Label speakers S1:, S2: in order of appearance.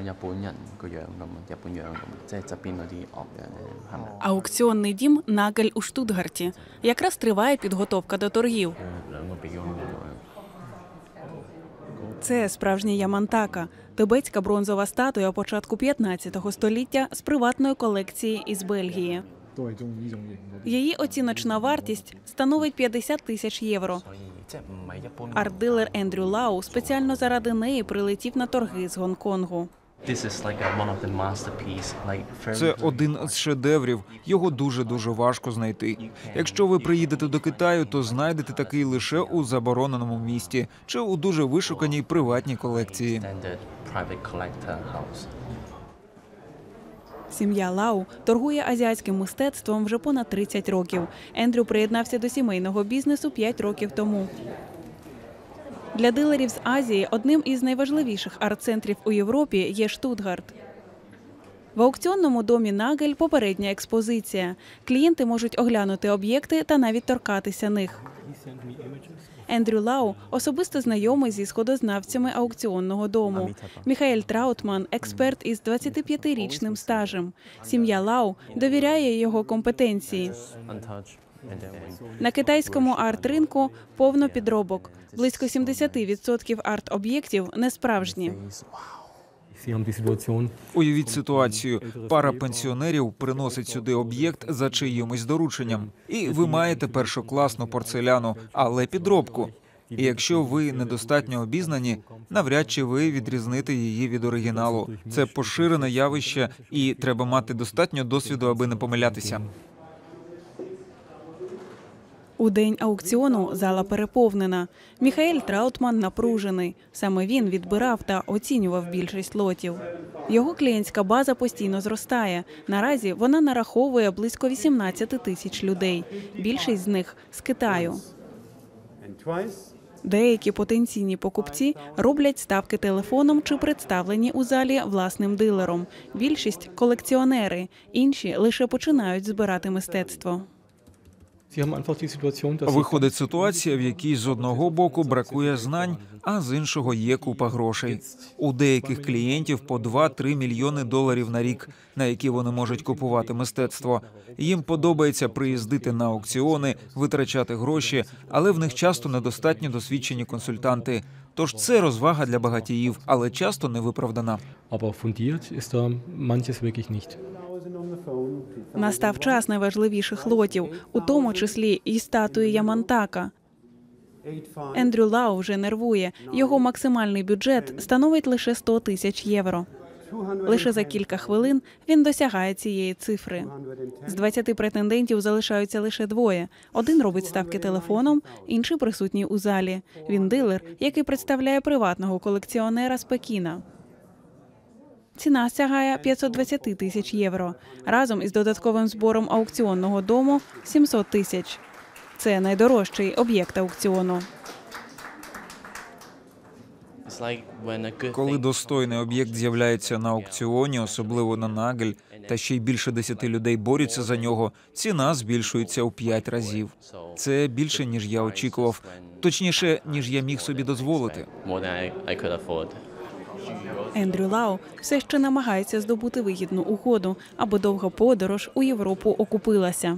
S1: 日本人个样咁，日本样咁，即系侧边嗰啲恶人系咪？
S2: Аукціонний дім Нагель у Штутгарті. Якраз триває підготовка до торгів.
S1: 诶两个比咁样。
S2: Це справжня Ямантака, тибетська бронзова статуя початку 15 століття з приватної колекції із Бельгії.
S3: 都系中意呢种型嗰啲。
S2: Її оціночна вартість становить 50 тисяч євро.
S1: 所以即系唔系一般。
S2: Арт-дилер Ендрю Лау спеціально заради неї прилетів на торги з Гонконгу.
S1: This is like a, one of the masterpiece, like very
S4: Це один з шедеврів. Його дуже дуже важко знайти. Якщо ви приїдете до Китаю, то знайдете такий лише у забороненому місті чи у дуже вишуканій приватній колекції.
S2: Сім'я Лау торгує азіатським мистецтвом вже понад 30 років. Ендрю приєднався до сімейного бізнесу 5 років тому. Для дилерів з Азії одним із найважливіших арт-центрів у Європі є Штутгарт. В аукціонному домі Нагель попередня експозиція. Клієнти можуть оглянути об'єкти та навіть торкатися них. Ендрю Лау особисто знайомий зі сходознавцями аукціонного дому. Міхаель Траутман експерт із 25-річним стажем. Сім'я Лау довіряє його компетенції. На китайському арт-ринку повно підробок. Близько 70% арт-об'єктів несправжні.
S5: Sie haben
S4: Уявіть ситуацію: пара пенсіонерів приносить сюди об'єкт за чиїмось дорученням, і ви маєте першокласну порцеляну, але підробку. І якщо ви недостатньо обізнані, навряд чи ви відрізните її від оригіналу. Це поширене явище, і треба мати достатньо досвіду, аби не помилятися.
S2: У день аукціону зала переповнена. Міхаель Траутман напружений. Саме він відбирав та оцінював більшість лотів. Його клієнтська база постійно зростає. Наразі вона нараховує близько 18 тисяч людей. Більшість з них з Китаю. Деякі потенційні покупці роблять ставки телефоном чи представлені у залі власним дилером. Більшість колекціонери, інші лише починають збирати мистецтво.
S4: Виходить ситуація, в якій з одного боку бракує знань, а з іншого є купа грошей. У деяких клієнтів по 2-3 мільйони доларів на рік, на які вони можуть купувати мистецтво. Їм подобається приїздити на аукціони, витрачати гроші, але в них часто недостатньо досвідчені консультанти. Тож це розвага для багатіїв, але часто не виправдана.
S2: Настав час найважливіших лотів, у тому числі і статуї Ямантака. Ендрю Лау вже нервує. Його максимальний бюджет становить лише 100 тисяч євро. Лише за кілька хвилин він досягає цієї цифри. З 20 претендентів залишаються лише двоє. Один робить ставки телефоном, інший присутній у залі. Він дилер, який представляє приватного колекціонера з Пекіна. Ціна сягає 520 тисяч євро. Разом із додатковим збором аукціонного дому 700 тисяч. Це найдорожчий об'єкт аукціону.
S4: Коли достойний об'єкт з'являється на аукціоні, особливо на нагель, та ще й більше десяти людей борються за нього, ціна збільшується у п'ять разів. Це більше ніж я очікував, точніше ніж я міг собі дозволити.
S2: Ендрю Лау все ще намагається здобути вигідну угоду, аби довга подорож у Європу окупилася.